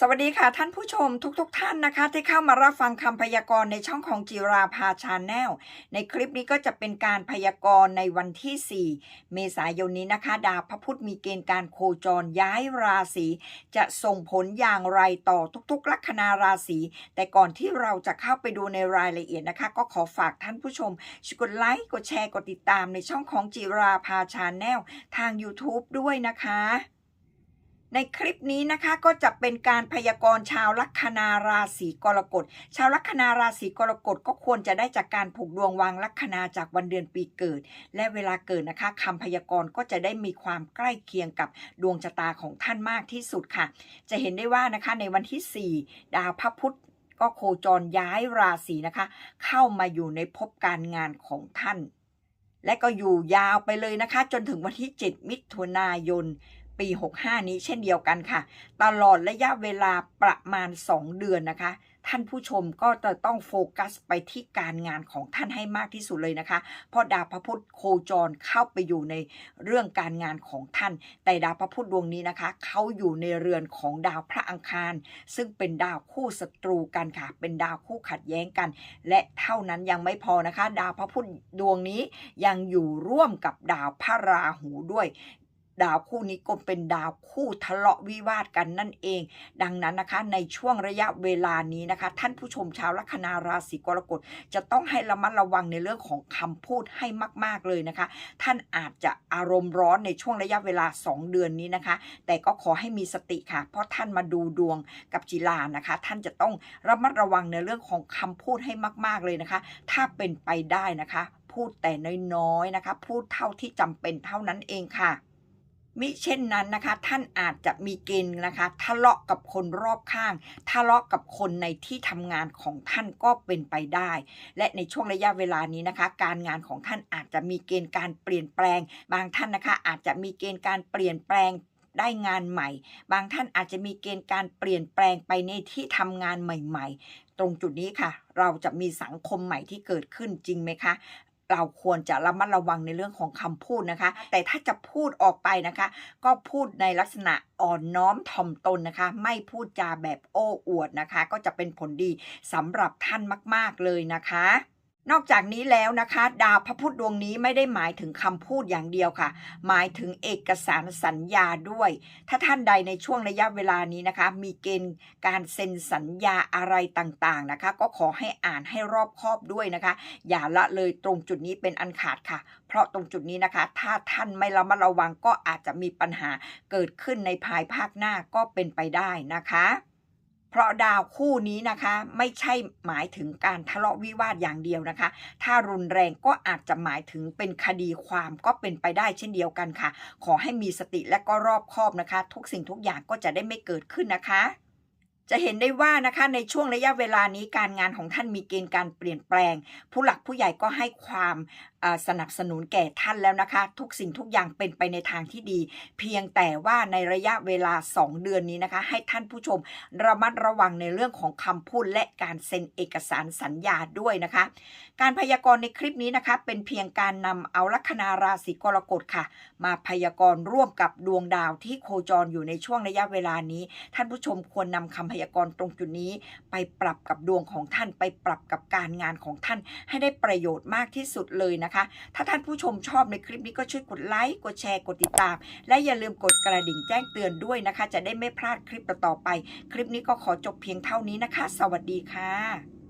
สวัสดีค่ะท่านผู้ชมทุกๆทท่านนะคะ ที่เข้ามารับฟังคำพยากรณ์ในช่องของจิราภาชาแนลในคลิปนี้ก็จะเป็นการพยากรณ์ในวันที่ 4 เมษายนนี้นะคะ ดาวพระพุธมีเกณฑ์การโคจรย้ายราศีจะส่งผลอย่างไรต่อทุกๆ ลัคนาราศีแต่ก่อนที่เราจะเข้าไปดูในรายละเอียดนะคะ ก็ขอฝากท่านผู้ชมช่วยกดไลค์กดแชร์กดติดตามในช่องของจิราภาชาแนลทาง YouTube ด้วยนะคะ ในคลิปนี้นะคะก็จะเป็นการพยากรณ์ชาวลัคนาราศีกรกฎ ชาวลัคนาราศีกรกฎก็ควรจะได้จากการผูกดวงวางลัคนาจากวันเดือนปีเกิด และเวลาเกิดนะคะคำพยากรณ์ก็จะได้มีความใกล้เคียงกับดวงชะตาของท่านมากที่สุดค่ะ จะเห็นได้ว่านะคะในวันที่ 4 ดาวพระพุธก็โคจรย้ายราศีนะคะ เข้ามาอยู่ในภพการงานของท่าน และก็อยู่ยาวไปเลยนะคะ จนถึงวันที่ 7 มิถุนายน ปี 65 นี้เช่นเดียวกันค่ะ ตลอดระยะเวลาประมาณ 2 เดือนนะคะ ท่านผู้ชมก็จะต้องโฟกัสไปที่การงานของท่านให้มากที่สุดเลยนะคะ เพราะดาวพระพุธโคจรเข้าไปอยู่ในเรื่องการงานของท่าน แต่ดาวพระพุธดวงนี้นะคะ เขาอยู่ในเรือนของดาวพระอังคาร ซึ่งเป็นดาวคู่ศัตรูกันค่ะ เป็นดาวคู่ขัดแย้งกัน และเท่านั้นยังไม่พอนะคะ ดาวพระพุธดวงนี้ยังอยู่ร่วมกับดาวพระราหูด้วย ดาวคู่นี้ก็เป็นดาวคู่ทะเลาะวิวาทกันนั่นเอง ดังนั้นนะคะในช่วงระยะเวลานี้นะคะ ท่านผู้ชมชาวลัคนาราศีกรกฎจะต้องให้ระมัดระวังในเรื่องของคำพูดให้มาก ๆเลยนะคะ ท่านอาจจะอารมณ์ร้อนในช่วงระยะเวลา 2 เดือนนี้นะคะ แต่ก็ขอให้มีสติค่ะ เพราะท่านมาดูดวงกับจิลานะคะ ท่านจะต้องระมัดระวังในเรื่องของคำพูดให้มาก ๆเลยนะคะ ถ้าเป็นไปได้นะคะ พูดแต่น้อยๆนะคะ พูดเท่าที่จำเป็นเท่านั้นเองค่ะ มิเช่นนั้นนะคะ ท่านอาจจะมีเกณฑ์นะคะทะเลาะกับคนรอบข้าง ทะเลาะกับคนในที่ทำงานของท่านก็เป็นไปได้ และในช่วงระยะเวลานี้นะคะ การงานของท่านอาจจะมีเกณฑ์การเปลี่ยนแปลง บางท่านนะคะ อาจจะมีเกณฑ์การเปลี่ยนแปลงได้งานใหม่ บางท่านอาจจะมีเกณฑ์การเปลี่ยนแปลงไปในที่ทำงานใหม่ ๆ ตรงจุดนี้ค่ะ เราจะมีสังคมใหม่ที่เกิดขึ้นจริงไหมคะ เราควรจะระมัดระวังในเรื่องของคำพูดนะคะ แต่ถ้าจะพูดออกไปนะคะ ก็พูดในลักษณะอ่อนน้อมถ่อมตนนะคะ ไม่พูดจาแบบโอ้อวดนะคะ ก็จะเป็นผลดีสำหรับท่านมาก ๆ เลยนะคะ นอกจากนี้แล้วนะคะ ดาวพระพุธดวงนี้ไม่ได้หมายถึงคำพูดอย่างเดียวค่ะ หมายถึงเอกสารสัญญาด้วย ถ้าท่านใดในช่วงระยะเวลานี้นะคะ มีเกณฑ์การเซ็นสัญญาอะไรต่างๆนะคะ ก็ขอให้อ่านให้รอบคอบด้วยนะคะ อย่าละเลยตรงจุดนี้เป็นอันขาดค่ะ เพราะตรงจุดนี้นะคะ ถ้าท่านไม่ระมัดระวังก็อาจจะมีปัญหาเกิดขึ้นในภายภาคหน้าก็เป็นไปได้นะคะ เพราะดาวคู่นี้นะคะไม่ใช่หมายถึงการทะเลาะวิวาทอย่างเดียวนะคะ ถ้ารุนแรงก็อาจจะหมายถึงเป็นคดีความก็เป็นไปได้เช่นเดียวกันค่ะ ขอให้มีสติและก็รอบคอบนะคะ ทุกสิ่งทุกอย่างก็จะได้ไม่เกิดขึ้นนะคะจะเห็นได้ว่านะคะในช่วงระยะเวลานี้การงานของท่านมีเกณฑ์การเปลี่ยนแปลง ผู้หลักผู้ใหญ่ก็ให้ความ สนับสนุนแก่ท่านแล้วนะคะ ทุกสิ่งทุกอย่างเป็นไปในทางที่ดี เพียงแต่ว่าในระยะเวลา 2 เดือนนี้นะคะ ให้ท่านผู้ชมระมัดระวังในเรื่องของคำพูดและการเซ็นเอกสารสัญญาด้วยนะคะ การพยากรณ์ในคลิปนี้นะคะ เป็นเพียงการนำเอาลัคนาราศีกรกฎค่ะ มาพยากรณ์ร่วมกับดวงดาวที่โคจรอยู่ในช่วงระยะเวลานี้ ท่านผู้ชมควรนำคำพยากรณ์ตรงจุดนี้ ไปปรับกับดวงของท่านไปปรับกับการงานของท่านให้ได้ประโยชน์มากที่สุดเลยนะคะนะคะ ถ้าท่านผู้ชมชอบในคลิปนี้ก็ช่วยกดไลค์ กดแชร์ กดติดตาม และอย่าลืมกดกระดิ่งแจ้งเตือนด้วยนะคะ จะได้ไม่พลาดคลิปต่อๆไป คลิปนี้ก็ขอจบเพียงเท่านี้นะคะ สวัสดีค่ะ